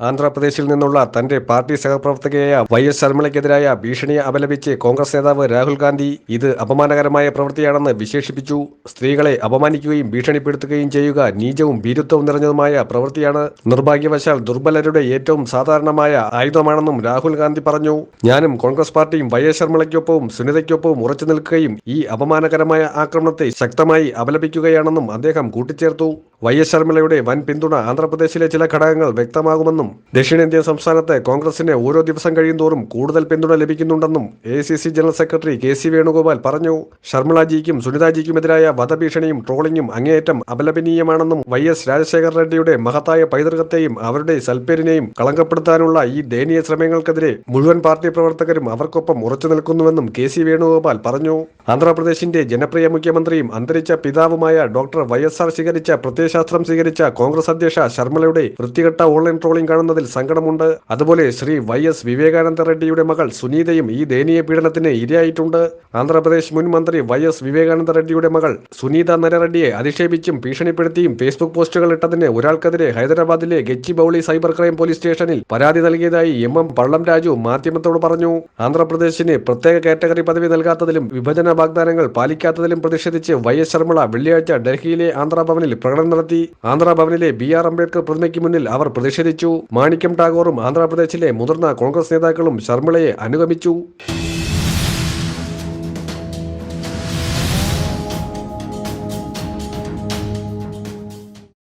ആന്ധ്രാപ്രദേശിൽ നിന്നുള്ള തന്റെ പാർട്ടി സഹപ്രവർത്തകയായ വൈ എസ് ശർമ്മളയ്ക്കെതിരായ ഭീഷണിയെ അപലപിച്ച് കോൺഗ്രസ് നേതാവ് രാഹുൽ ഗാന്ധി ഇത് അപമാനകരമായ പ്രവൃത്തിയാണെന്ന് വിശേഷിപ്പിച്ചു. സ്ത്രീകളെ അപമാനിക്കുകയും ഭീഷണിപ്പെടുത്തുകയും ചെയ്യുക നീചവും ഭീരുത്വവും നിറഞ്ഞതുമായ പ്രവൃത്തിയാണ് നിർഭാഗ്യവശാൽ ദുർബലരുടെ ഏറ്റവും സാധാരണമായ ആയുധമാണെന്നും രാഹുൽ ഗാന്ധി പറഞ്ഞു. ഞാനും കോൺഗ്രസ് പാർട്ടിയും വൈ എസ് ശർമ്മളയ്ക്കൊപ്പവും സുനിതയ്ക്കൊപ്പവും ഉറച്ചു നിൽക്കുകയും ഈ അപമാനകരമായ ആക്രമണത്തെ ശക്തമായി അപലപിക്കുകയാണെന്നും അദ്ദേഹം കൂട്ടിച്ചേർത്തു. വൈ എസ് ശർമ്മളയുടെ വൻ പിന്തുണ ആന്ധ്രാപ്രദേശിലെ ചില ഘടകങ്ങൾ വ്യക്തമാകുമെന്നും ദക്ഷിണേന്ത്യൻ സംസ്ഥാനത്ത് കോൺഗ്രസിന് ഓരോ ദിവസം കഴിയുന്തോറും കൂടുതൽ പിന്തുണ ലഭിക്കുന്നുണ്ടെന്നും A general secretary K C Venugopal പറഞ്ഞു. ശർമ്മളാജിക്കും സുനിതാജിക്കുമെതിരായ വധഭീഷണിയും ട്രോളിംഗും അങ്ങേയറ്റം അപലപനീയമാണെന്നും വൈ എസ് രാജശേഖർ റെഡ്ഡിയുടെ മഹത്തായ പൈതൃകത്തെയും അവരുടെ സൽപ്പേരിനെയും കളങ്കപ്പെടുത്താനുള്ള ഈ ദയനീയ ശ്രമങ്ങൾക്കെതിരെ മുഴുവൻ പാർട്ടി പ്രവർത്തകരും അവർക്കൊപ്പം ഉറച്ചു നിൽക്കുന്നുവെന്നും കെ സി വേണുഗോപാൽ പറഞ്ഞു. ആന്ധ്രാപ്രദേശിന്റെ ജനപ്രിയ മുഖ്യമന്ത്രിയും അന്തരിച്ച പിതാവുമായ ഡോക്ടർ വൈ എസ് ആർ സ്വീകരിച്ച പ്രത്യയശാസ്ത്രം സ്വീകരിച്ച കോൺഗ്രസ് അധ്യക്ഷ ശർമ്മളയുടെ വൃത്തികെട്ട ഓൺലൈൻ ട്രോളിംഗ് കാണുന്നതിൽ സങ്കടമുണ്ട്. അതുപോലെ ശ്രീ വൈ എസ് വിവേകാനന്ദ റെഡ്ഡിയുടെ മകൾ സുനീതയും ഈ ദയനീയ പീഡനത്തിന് ഇരയായിട്ടുണ്ട്. ആന്ധ്രാപ്രദേശ് മുൻ മന്ത്രി വൈ എസ് വിവേകാനന്ദ റെഡ്ഡിയുടെ മകൾ സുനീത നരറെഡ്ഡിയെ അധിക്ഷേപിച്ചും ഭീഷണിപ്പെടുത്തിയും ഫേസ്ബുക്ക് പോസ്റ്റുകൾ ഇട്ടതിന് ഒരാൾക്കെതിരെ ഹൈദരാബാദിലെ ഗച്ചിബൌളി സൈബർ ക്രൈം പോലീസ് സ്റ്റേഷനിൽ പരാതി നൽകിയതായി എം എം പള്ളം രാജു മാധ്യമത്തോട് പറഞ്ഞു. ആന്ധ്രാപ്രദേശിന് പ്രത്യേക കാറ്റഗറി പദവി നൽകാത്തതിലും വിഭജന വാഗ്ദാനങ്ങൾ പാലിക്കാത്തതിലും പ്രതിഷേധിച്ച് വൈ എസ് ശർമ്മള വെള്ളിയാഴ്ച ഡൽഹിയിലെ ആന്ധ്രാഭവനിൽ പ്രകടനം നടത്തി. ആന്ധ്രാഭവനിലെ ബി ആർ അംബേദ്കർ പ്രതിമയ്ക്ക് മുന്നിൽ അവർ പ്രതിഷേധിച്ചു. മാണിക്യം ടാഗോറും ആന്ധ്രാപ്രദേശിലെ മുതിർന്ന കോൺഗ്രസ് നേതാക്കളും ശർമ്മിളയെ അനുഗമിച്ചു.